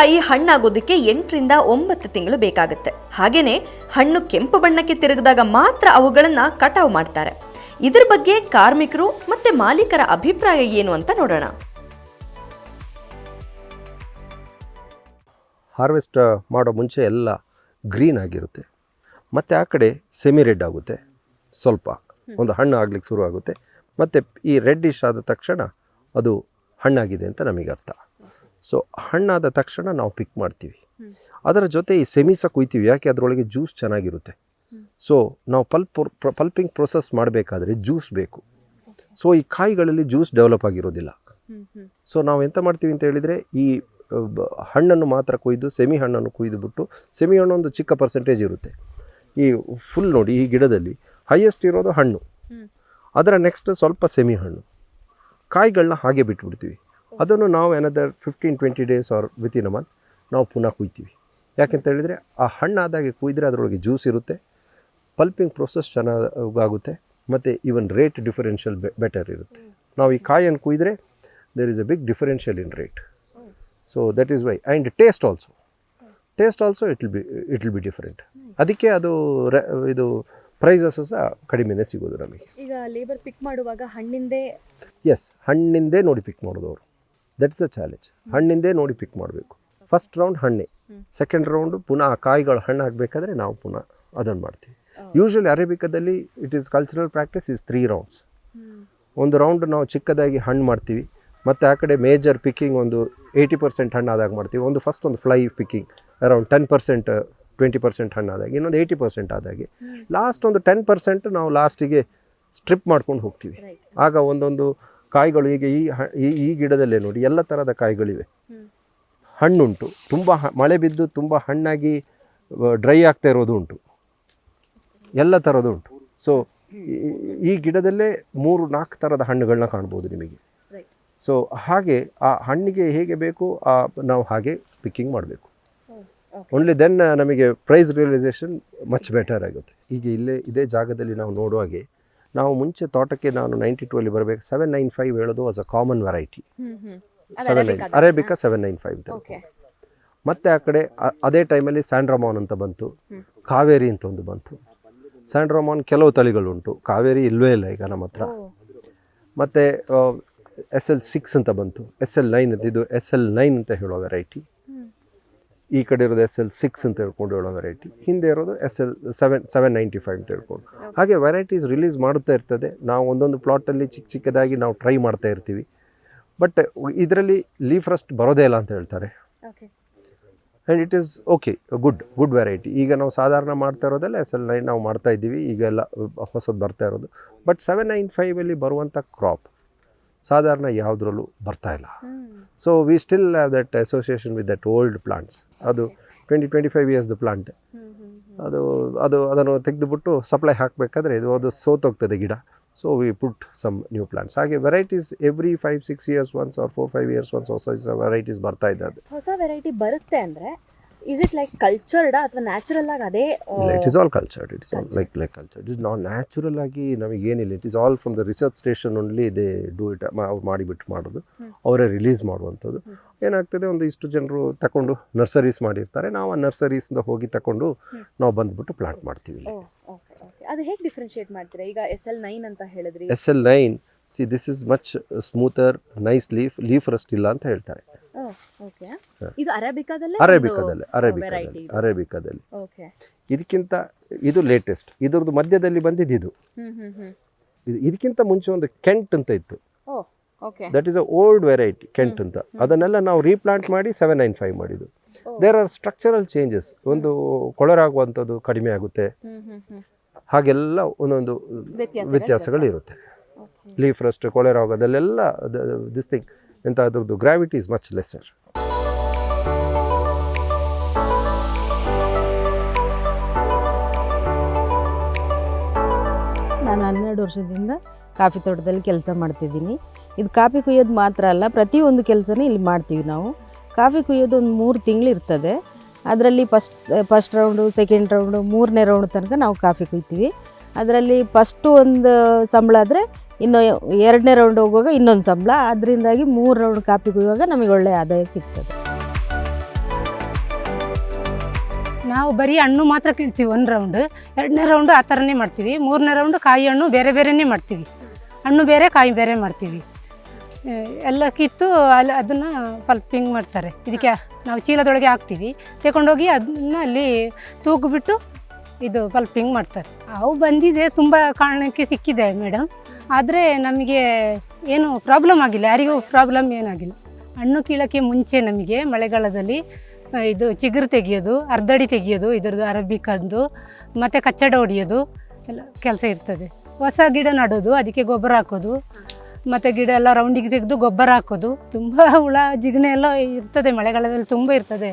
ಕಾಯಿ ಹಣ್ಣಾಗೋದಕ್ಕೆ ಎಂಟರಿಂದ ಒಂಬತ್ತು ತಿಂಗಳು ಬೇಕಾಗುತ್ತೆ. ಹಾಗೇನೆ ಹಣ್ಣು ಕೆಂಪು ಬಣ್ಣಕ್ಕೆ ತಿರುಗಿದಾಗ ಮಾತ್ರ ಅವುಗಳನ್ನು ಕಟಾವು ಮಾಡ್ತಾರೆ. ಇದ್ರ ಬಗ್ಗೆ ಕಾರ್ಮಿಕರು ಮತ್ತೆ ಮಾಲೀಕರ ಅಭಿಪ್ರಾಯ ಏನು ಅಂತ ನೋಡೋಣ. ಹಾರ್ವೆಸ್ಟ್ ಮಾಡೋ ಮುಂಚೆ ಎಲ್ಲ ಗ್ರೀನ್ ಆಗಿರುತ್ತೆ. ಮತ್ತು ಆ ಕಡೆ ಸೆಮಿ ರೆಡ್ ಆಗುತ್ತೆ. ಸ್ವಲ್ಪ. ಒಂದು ಹಣ್ಣು ಆಗ್ಲಿಕ್ಕೆ ಶುರು ಆಗುತ್ತೆ. ಮತ್ತು ಈ ರೆಡ್ಡಿಶ್ ಆದ ತಕ್ಷಣ ಅದು ಹಣ್ಣಾಗಿದೆ ಅಂತ ನಮಗೆ ಅರ್ಥ ಸೊ ಹಣ್ಣಾದ ತಕ್ಷಣ ನಾವು ಪಿಕ್ ಮಾಡ್ತೀವಿ. ಅದರ ಜೊತೆ ಈ ಸೆಮಿಸ ಕುಯ್ತೀವಿ. ಯಾಕೆ? ಅದರೊಳಗೆ ಜ್ಯೂಸ್ ಚೆನ್ನಾಗಿರುತ್ತೆ. ಸೊ ನಾವು ಪಲ್ಪ್ ಪಲ್ಪಿಂಗ್ ಪ್ರೊಸೆಸ್ ಮಾಡಬೇಕಾದ್ರೆ ಜ್ಯೂಸ್ ಬೇಕು. ಸೊ ಈ ಕಾಯಿಗಳಲ್ಲಿ ಜ್ಯೂಸ್ ಡೆವಲಪ್ ಆಗಿರೋದಿಲ್ಲ. ಸೊ ನಾವು ಎಂತ ಮಾಡ್ತೀವಿ ಅಂತ ಹೇಳಿದರೆ ಈ ಬ- ಹಣ್ಣನ್ನು ಮಾತ್ರ ಕೊಯ್ದು ಸೆಮಿ ಹಣ್ಣನ್ನು ಕೊಯ್ದು ಬಿಟ್ಟು ಸೆಮಿ ಹಣ್ಣು ಒಂದು ಚಿಕ್ಕ ಪರ್ಸೆಂಟೇಜ್ ಇರುತ್ತೆ. ಈ ಫುಲ್ ನೋಡಿ ಈ ಗಿಡದಲ್ಲಿ ಹೈಯೆಸ್ಟ್ ಇರೋದು ಹಣ್ಣು. ಅದರ ನೆಕ್ಸ್ಟ್ ಸ್ವಲ್ಪ ಸೆಮಿ ಹಣ್ಣು. ಕಾಯಿಗಳನ್ನ ಹಾಗೆ ಬಿಟ್ಬಿಡ್ತೀವಿ. ಅದನ್ನು ನಾವು ಏನದರ್ fifteen twenty days or within a month ನಾವು ಪುನಃ ಕುಯ್ತೀವಿ. ಯಾಕೆಂತ ಹೇಳಿದರೆ ಆ ಹಣ್ಣಾದಾಗೆ ಕುಯ್ದರೆ ಅದರೊಳಗೆ ಜ್ಯೂಸ್ ಇರುತ್ತೆ ಪಲ್ಪಿಂಗ್ ಪ್ರೊಸೆಸ್ ಚೆನ್ನಾಗಾಗುತ್ತೆ ಮತ್ತು ಈವನ್ ರೇಟ್ ಡಿಫರೆನ್ಷಿಯಲ್ ಬೆಟರ್ ಇರುತ್ತೆ. ನಾವು ಈ ಕಾಯನ್ನು ಕುಯ್ದರೆ there is a big differential in rate so that is why and taste also taste also it will be it will be different ಅದಕ್ಕೆ ಅದು ರೆ- ಇದು ಪ್ರೈಸಸ್ ಸಹ ಕಡಿಮೆನೇ ಸಿಗೋದು ನಮಗೆ. ಈಗ ಲೇಬರ್ ಪಿಕ್ ಮಾಡುವಾಗ ಹಣ್ಣಿಂದೇ ಎಸ್ ಹಣ್ಣಿಂದೇ ನೋಡಿ ಪಿಕ್ ಮಾಡೋದು ಅವರು ದಟ್ಸ್ ಅ ಚಾಲೆಂಜ್ ಹಣ್ಣಿಂದೇ ನೋಡಿ ಪಿಕ್ ಮಾಡಬೇಕು. ಫಸ್ಟ್ ರೌಂಡ್ ಹಣ್ಣೆ. ಸೆಕೆಂಡ್ ರೌಂಡು ಪುನಃ ಕಾಯಿಗಳು ಹಣ್ಣು ಆಗಬೇಕಾದ್ರೆ ನಾವು ಪುನಃ ಅದನ್ನು ಮಾಡ್ತೀವಿ. Usually ಅರೇಬಿಕದಲ್ಲಿ it is cultural practice is three rounds ಒಂದು ರೌಂಡ್ ನಾವು ಚಿಕ್ಕದಾಗಿ ಹಣ್ಣು ಮಾಡ್ತೀವಿ. ಮತ್ತು ಆ ಕಡೆ ಮೇಜರ್ ಪಿಕ್ಕಿಂಗ್ ಒಂದು ಏಯ್ಟಿ ಪರ್ಸೆಂಟ್ ಹಣ್ಣು ಆದಾಗ ಮಾಡ್ತೀವಿ. ಒಂದು ಫಸ್ಟ್ ಒಂದು fly picking around ten percent twenty percent ಹಣ್ಣು ಆದಾಗ ಇನ್ನೊಂದು ಏಯ್ಟಿ ಪರ್ಸೆಂಟ್ ಆದಾಗೆ. ಲಾಸ್ಟ್ ಒಂದು ಟೆನ್ ಪರ್ಸೆಂಟ್ ನಾವು ಲಾಸ್ಟಿಗೆ ಸ್ಟ್ರಿಪ್ ಮಾಡ್ಕೊಂಡು ಹೋಗ್ತೀವಿ. ಆಗ ಒಂದೊಂದು ಕಾಯಿಗಳು ಈಗ ಈ ಈ ಗಿಡದಲ್ಲೇ ನೋಡಿ ಎಲ್ಲ ಥರದ ಕಾಯಿಗಳಿವೆ. ಹಣ್ಣುಂಟು. ತುಂಬ ಹ- ಮಳೆ ಬಿದ್ದು ತುಂಬ ಹಣ್ಣಾಗಿ ಡ್ರೈ ಆಗ್ತಾ ಇರೋದು ಉಂಟು. ಎಲ್ಲ ಥರದ್ದು ಉಂಟು. ಸೊ ಈ ಗಿಡದಲ್ಲೇ ಮೂರು ನಾಲ್ಕು ಥರದ ಹಣ್ಣುಗಳನ್ನ ಕಾಣ್ಬೋದು ನಿಮಗೆ. ಸೊ ಹಾಗೆ ಆ ಹಣ್ಣಿಗೆ ಹೇಗೆ ಬೇಕು ಆ ನಾವು ಹಾಗೆ ಪಿಕ್ಕಿಂಗ್ ಮಾಡಬೇಕು. ಓನ್ಲಿ ದೆನ್ ನಮಗೆ ಪ್ರೈಸ್ ರಿಯಲೈಸೇಷನ್ ಮಚ್ ಬೆಟರ್ ಆಗುತ್ತೆ. ಈಗ ಇಲ್ಲೇ ಇದೇ ಜಾಗದಲ್ಲಿ ನಾವು ನೋಡುವಾಗೆ ನಾವು ಮುಂಚೆ ತೋಟಕ್ಕೆ ನಾನು ನೈಂಟಿ ಟೂ ಅಲ್ಲಿ ಬರಬೇಕು. ಸೆವೆನ್ ನೈನ್ ಫೈವ್ ಹೇಳೋದು was a common variety seven nine Arabica seven nine five ಮತ್ತೆ ಆ ಕಡೆ ಅದೇ ಟೈಮಲ್ಲಿ ಸ್ಯಾಂಡ್ರಮಾನ್ ಅಂತ ಬಂತು. ಕಾವೇರಿ ಅಂತ ಒಂದು ಬಂತು. ಸ್ಯಾಂಡ್ರಮಾನ್ ಕೆಲವು ತಳಿಗಳುಂಟು. ಕಾವೇರಿ ಇಲ್ವೇ ಇಲ್ಲ ಈಗ ನಮ್ಮ ಹತ್ರ. ಮತ್ತು ಎಸ್ ಎಲ್ ಸಿಕ್ಸ್ ಅಂತ ಬಂತು. ಎಸ್ ಎಲ್ ನೈನ್ ಅಂತ ಇದು ಎಸ್ ಎಲ್ ನೈನ್ ಅಂತ ಹೇಳೋ ವೆರೈಟಿ ಈ ಕಡೆ ಇರೋದು ಎಸ್ ಎಲ್ ಸಿಕ್ಸ್ ಅಂತ ಹೇಳ್ಕೊಂಡು ಹೇಳೋ ವೆರೈಟಿ ಹಿಂದೆ ಇರೋದು S L seven seven ninety five ಅಂತ ಹೇಳ್ಕೊಂಡು. ಹಾಗೆ ವೆರೈಟೀಸ್ ರಿಲೀಸ್ ಮಾಡುತ್ತಾ ಇರ್ತದೆ. ನಾವು ಒಂದೊಂದು ಪ್ಲಾಟಲ್ಲಿ ಚಿಕ್ಕ ಚಿಕ್ಕದಾಗಿ ನಾವು ಟ್ರೈ ಮಾಡ್ತಾ ಇರ್ತೀವಿ. ಬಟ್ ಇದರಲ್ಲಿ ಲೀಫ್ ರಸ್ಟ್ ಬರೋದೇ ಇಲ್ಲ ಅಂತ ಹೇಳ್ತಾರೆ. Okay and it is okay good good variety ಈಗ ನಾವು ಸಾಧಾರಣ ಮಾಡ್ತಾ ಇರೋದೆಲ್ಲ ಎಸ್ ಎಲ್ ನೈನ್ ನಾವು ಮಾಡ್ತಾ ಇದ್ದೀವಿ. ಈಗೆಲ್ಲ ಹೊಸದು ಬರ್ತಾ ಇರೋದು. ಬಟ್ ಸೆವೆನ್ ನೈನ್ ಫೈವಲ್ಲಿ ಬರುವಂಥ ಕ್ರಾಪ್ ಸಾಧಾರಣ ಯಾವುದ್ರಲ್ಲೂ ಬರ್ತಾ ಇಲ್ಲ. So we still have that association with that old plants ಅದು twenty twenty five years the plant ಅದು ಅದು, ಅದನ್ನು ತೆಗೆದುಬಿಟ್ಟು ಸಪ್ಲೈ ಹಾಕಬೇಕಾದ್ರೆ ಇದು ಅದು ಸೋತೋಗ್ತದೆ ಗಿಡ. So we put some new plants ಹಾಗೆ varieties every five six years once or four five years once ಹೊಸ ವೆರೈಟೀಸ್ ಬರ್ತಾ ಇದೆ ಅದು. ಹೊಸ ವೆರೈಟಿ ಬರುತ್ತೆ ಅಂದ್ರೆ ಇಸ್ ಇಟ್ ಲೈಕ್ ಕಲ್ಚರ್ಡ್ ಅಥವಾ ನ್ಯಾಚುರಲ್ ಆಗಿ ಅದೇ it is all cultured it is all like like cultured it is not natural ಆಗಿ ನಮಗೆ ಏನಿಲ್ಲ. It is all from the research station only they do it ಅವ್ರು ಮಾಡಿಬಿಟ್ಟು ಮಾಡೋದು. ಅವರೇ ರಿಲೀಸ್ ಮಾಡುವಂಥದ್ದು. ಏನಾಗ್ತದೆ ಒಂದು ಇಷ್ಟು ಜನರು ತಗೊಂಡು ನರ್ಸರೀಸ್ ಮಾಡಿರ್ತಾರೆ. ನಾವು ಆ ನರ್ಸರೀಸಿಂದ ಹೋಗಿ ತಗೊಂಡು ನಾವು ಬಂದ್ಬಿಟ್ಟು ಪ್ಲಾಂಟ್ ಮಾಡ್ತೀವಿ ಅದು ಹೇಗೆ ಡಿಫ್ರೆನ್ಶಿಯೇಟ್ ಮಾಡ್ತೀರಾ? ಈಗ ಎಸ್ ಎಲ್ ನೈನ್ ಅಂತ ಹೇಳಿದ್ರಿ. S L nine see this is much smoother nice leaf leaf rust ಇಲ್ಲ ಅಂತ ಹೇಳ್ತಾರೆ. ಇದು ಅರೇಬಿಕಾದಲ್ಲೇ ಅರೇಬಿಕಾದಲ್ಲಿ ಅರೇಬಿಕಾದಲ್ಲಿ ಇದಕ್ಕಿಂತ ಇದು ಲೇಟೆಸ್ಟ್ ಇದ್ರದ್ದು ಮಧ್ಯದಲ್ಲಿ ಬಂದಿದ್ದು ಇದು. ಇದಕ್ಕಿಂತ ಮುಂಚೆ ಒಂದು ಕೆಂಟ್ ಅಂತ ಇತ್ತು. That is a old variety Kent ಅಂತ. ಅದನ್ನೆಲ್ಲ ನಾವು ರೀಪ್ಲಾಂಟ್ ಮಾಡಿ ಸೆವೆನ್ ನೈನ್ ಫೈವ್ ಮಾಡಿದ್ದು. ದೇರ್ ಆರ್ ಸ್ಟ್ರಕ್ಚರಲ್ ಚೇಂಜಸ್ ಒಂದು ಕೊಳರಾಗುವಂಥದ್ದು ಕಡಿಮೆ ಆಗುತ್ತೆ. ಹಾಗೆಲ್ಲ ಒಂದೊಂದು ವ್ಯತ್ಯಾಸಗಳು ವ್ಯತ್ಯಾಸಗಳು ಇರುತ್ತೆ ಲೀಫ್ ರಸ್ಟ್ ಕೊಳೆರೋಗದಲ್ಲೆಲ್ಲ ದಿಸ್ ಥಿಂಗ್ ಎಂತ ಗ್ರಾವಿಟಿ ಇಸ್ ಮಚ್ ಲೆಸ್ಸರ್ ನಾನು ಹನ್ನೆರಡು ವರ್ಷದಿಂದ ಕಾಫಿ ತೋಟದಲ್ಲಿ ಕೆಲಸ ಮಾಡ್ತಿದ್ದೀನಿ. ಇದು ಕಾಫಿ ಕುಯ್ಯೋದು ಮಾತ್ರ ಅಲ್ಲ, ಪ್ರತಿಯೊಂದು ಕೆಲಸನೂ ಇಲ್ಲಿ ಮಾಡ್ತೀವಿ ನಾವು. ಕಾಫಿ ಕುಯ್ಯೋದು ಒಂದು ಮೂರು ತಿಂಗಳು ಇರ್ತದೆ. ಅದರಲ್ಲಿ first first round second round, ಮೂರನೇ ರೌಂಡ್ ತನಕ ನಾವು ಕಾಫಿ ಕುಯ್ತೀವಿ. ಅದರಲ್ಲಿ ಫಸ್ಟು ಒಂದು ಸಂಬಳ ಆದರೆ ಇನ್ನು ಎರಡನೇ ರೌಂಡ್ ಹೋಗುವಾಗ ಇನ್ನೊಂದು ಸಂಬಳ. ಅದರಿಂದಾಗಿ ಮೂರು ರೌಂಡ್ ಕಾಪಿ ಕುಯ್ಯುವಾಗ ನಮಗೆ ಒಳ್ಳೆಯ ಆದಾಯ ಸಿಗ್ತದೆ. ನಾವು ಬರೀ ಹಣ್ಣು ಮಾತ್ರ ಕೀಳ್ತೀವಿ ಒಂದು ರೌಂಡ್ ಎರಡನೇ ರೌಂಡು ಆ ಥರನೇ ಮಾಡ್ತೀವಿ. ಮೂರನೇ ರೌಂಡ್ ಕಾಯಿ ಹಣ್ಣು ಬೇರೆ ಬೇರೆನೇ ಮಾಡ್ತೀವಿ. ಹಣ್ಣು ಬೇರೆ, ಕಾಯಿ ಬೇರೆ ಮಾಡ್ತೀವಿ. ಎಲ್ಲ ಕಿತ್ತು ಅಲ್ಲಿ ಅದನ್ನು ಪಲ್ಪಿಂಗ್ ಮಾಡ್ತಾರೆ. ಇದಕ್ಕೆ ನಾವು ಚೀಲದೊಳಗೆ ಹಾಕ್ತೀವಿ. ತಗೊಂಡೋಗಿ ಅದನ್ನ ಅಲ್ಲಿ ತೂಗುಬಿಟ್ಟು ಇದು ಪಲ್ಪಿಂಗ್ ಮಾಡ್ತಾರೆ. ಅವು ಬಂದಿದೆ, ತುಂಬ ಕಾರಣಕ್ಕೆ ಸಿಕ್ಕಿದೆ ಮೇಡಮ್. ಆದರೆ ನಮಗೆ ಏನು ಪ್ರಾಬ್ಲಮ್ ಆಗಿಲ್ಲ. ಯಾರಿಗೂ ಪ್ರಾಬ್ಲಮ್ ಏನಾಗಿಲ್ಲ ಹಣ್ಣು ಕೀಳೋಕ್ಕೆ ಮುಂಚೆ ನಮಗೆ ಮಳೆಗಾಲದಲ್ಲಿ ಇದು ಚಿಗುರು ತೆಗೆಯೋದು ಅರ್ಧಡಿ ತೆಗಿಯೋದು, ಇದ್ರದ್ದು ಅರಬಿಕಂದು ಮತ್ತು ಕಚ್ಚಡ ಹೊಡೆಯೋದು ಎಲ್ಲ ಕೆಲಸ ಇರ್ತದೆ. ಹೊಸ ಗಿಡ ನಡೋದು, ಅದಕ್ಕೆ ಗೊಬ್ಬರ ಹಾಕೋದು, ಮತ್ತು ಗಿಡ ಎಲ್ಲ ರೌಂಡಿಗೆ ತೆಗೆದು ಗೊಬ್ಬರ ಹಾಕೋದು. ತುಂಬ ಹುಳ, ಜಿಗಣೆ ಎಲ್ಲ ಇರ್ತದೆ ಮಳೆಗಾಲದಲ್ಲಿ, ತುಂಬ ಇರ್ತದೆ.